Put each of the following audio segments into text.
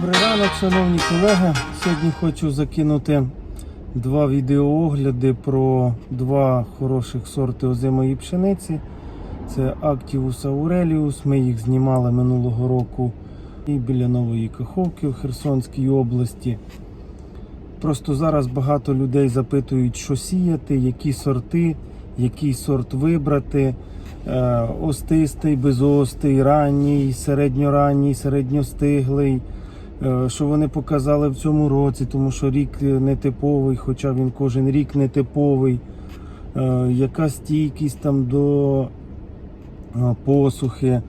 Добрий ранок, шановні колеги. Сьогодні хочу закинути два відеоогляди про два хороших сорти озимої пшениці. Це Activus Aurelius. Ми їх знімали минулого року і біля Нової Каховки в Херсонській області. Просто зараз багато людей запитують, що сіяти, які сорти, який сорт вибрати. Е, Остистий, безостий, ранній, середньоранній, середньостиглий. Е, Що вони показали в цьому році, тому що рік нетиповий, хоча він кожен рік нетиповий. Е, Яка стійкість там до е, посухи,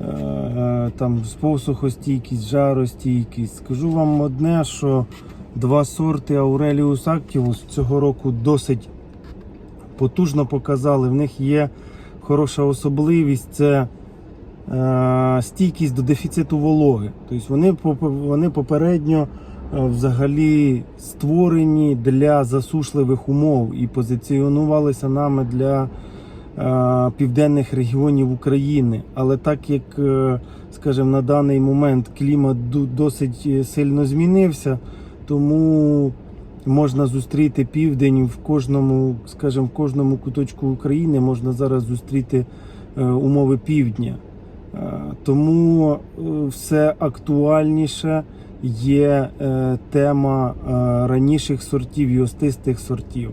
е, там посухостійкість, жаростійкість. Скажу вам одне, що два сорти Aurelius Activus цього року досить потужно показали. В них є хороша особливість це е, стійкість до дефіциту вологи. Тобто вони, вони попередньо е, взагалі створені для засушливих умов і позиціонувалися нами для е, південних регіонів України. Але так як, е, скажімо, на даний момент клімат досить е, сильно змінився, тому можна зустріти південь в кожному, скажімо, в кожному куточку України можна зараз зустріти е, умови півдня. Е, Тому е, все актуальніше є е, тема раніших сортів і остистих сортів.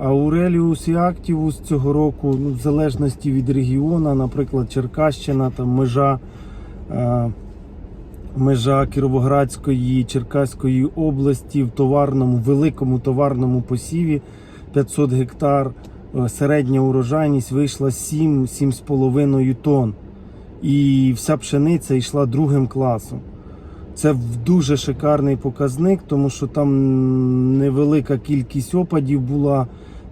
Ауреліус і Актівус цього року, ну, в залежності від регіону, наприклад, Черкащина, там межа. межа Кіровоградської Черкаської області в товарному, великому товарному посіві 500 гектар. Е, Середня урожайність вийшла 7-7,5 тонн. І вся пшениця йшла другим класом. Це дуже шикарний показник, тому що там невелика кількість опадів була.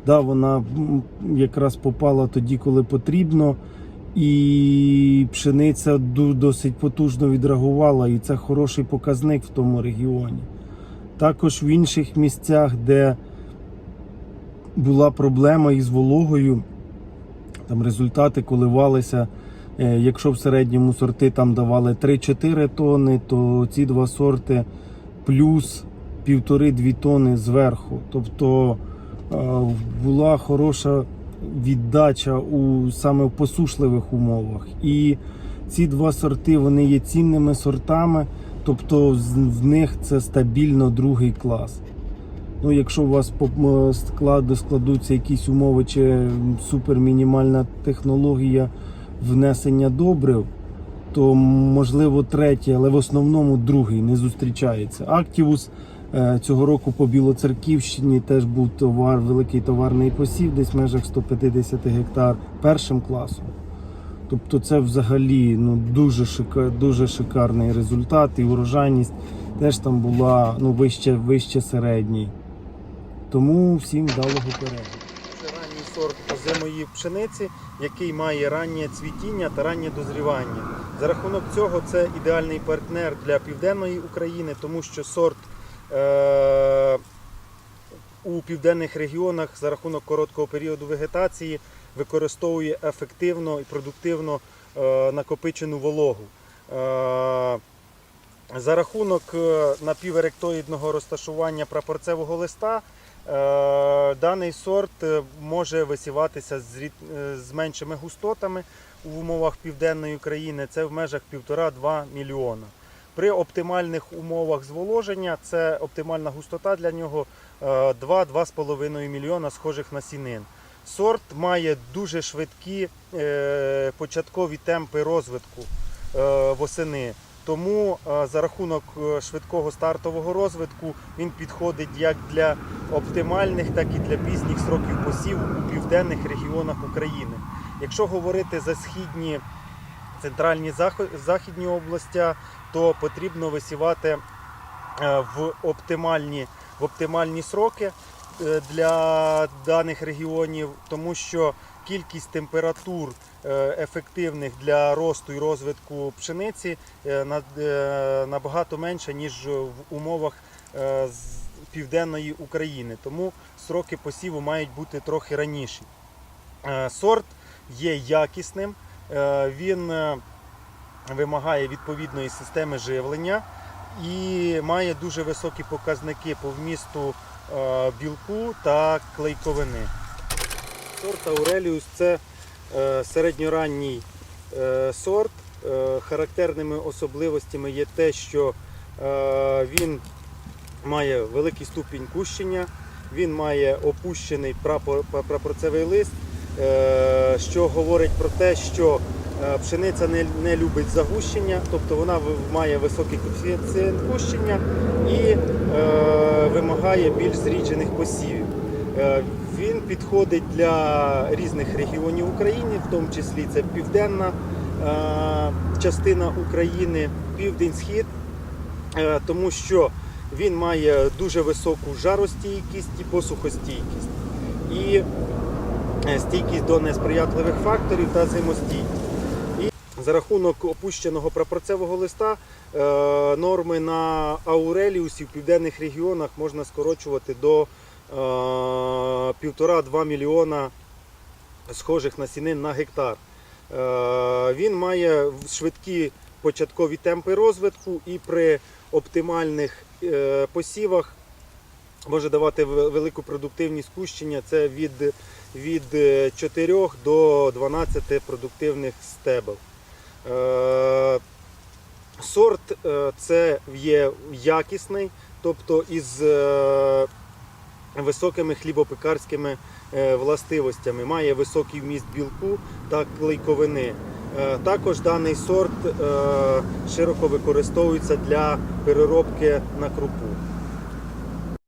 Да, вона якраз попала тоді, коли потрібно. І пшениця досить потужно відреагувала, і це хороший показник в тому регіоні. Також в інших місцях, де була проблема із вологою, там результати коливалися. Е, Якщо в середньому сорти там давали 3-4 тонни, то ці два сорти плюс 1,5-2 тонни зверху. Тобто е, була хороша віддача у саме в посушливих умовах. І ці два сорти вони є цінними сортами, тобто в них це стабільно другий клас. Ну, якщо у вас по складу складуться якісь умови чи супермінімальна технологія внесення добрив, то можливо третій, але в основному другий не зустрічається. Активус е, цього року по Білоцерківщині теж був товар, великий товарний посів, десь в межах 150 гектар першим класом. Тобто це взагалі ну, дуже, шика, дуже шикарний результат і урожайність теж там була ну, вище, вище середній. Тому всім вдалого перегляду. Це ранній сорт озимої пшениці, який має раннє цвітіння та раннє дозрівання. За рахунок цього це ідеальний партнер для південної України, тому що сорт е- у південних регіонах за рахунок короткого періоду вегетації використовує ефективно і продуктивно е- накопичену вологу. Е- за рахунок е, напіверектоїдного розташування прапорцевого листа даний сорт е, може висіватися з, е, меншими густотами в умовах південної України. Це в межах 1,5-2 мільйона. При оптимальних умовах зволоження це оптимальна густота для нього е, 2-2,5 мільйона схожих насінин. Сорт має дуже швидкі е, початкові темпи розвитку е, восени. Тому е, за рахунок е, швидкого стартового розвитку він підходить як для оптимальних, так і для пізніх сроків посіву у південних регіонах України. Якщо говорити за східні центральні західні області, то потрібно висівати е, в оптимальні, в оптимальні сроки для даних регіонів, тому що кількість температур е, ефективних для росту і розвитку пшениці е, на- е, набагато менша, ніж в умовах е, південної України. Тому сроки посіву мають бути трохи раніші. Е, Сорт є якісним, е, він е, вимагає відповідної системи живлення і має дуже високі показники по вмісту е, білку та клейковини. Сорт Ауреліус це е, середньоранній е, сорт. Е, Характерними особливостями є те, що е, він має великий ступінь кущення, він має опущений прапорцевий лист, е, що говорить про те, що е, пшениця не, любить загущення, тобто вона має високий коефіцієнт кущення і е, вимагає більш зріджених посівів. Е, Він підходить для різних регіонів України, в тому числі це південна е, частина України, південь-схід, е, тому що він має дуже високу жаростійкість і посухостійкість, і стійкість до несприятливих факторів та зимостійкість. За рахунок опущеного прапорцевого листа е, норми на ауреліусі в південних регіонах можна скорочувати до е, півтора-два мільйона схожих насінин на гектар. Е, Він має швидкі початкові темпи розвитку і при оптимальних е, посівах може давати велику продуктивність кущення. Це від, від 4 до 12 продуктивних стебел. Е, Сорт е, це є якісний, тобто із е, високими хлібопекарськими властивостями, має високий вміст білку та клейковини. Також даний сорт широко використовується для переробки на крупу.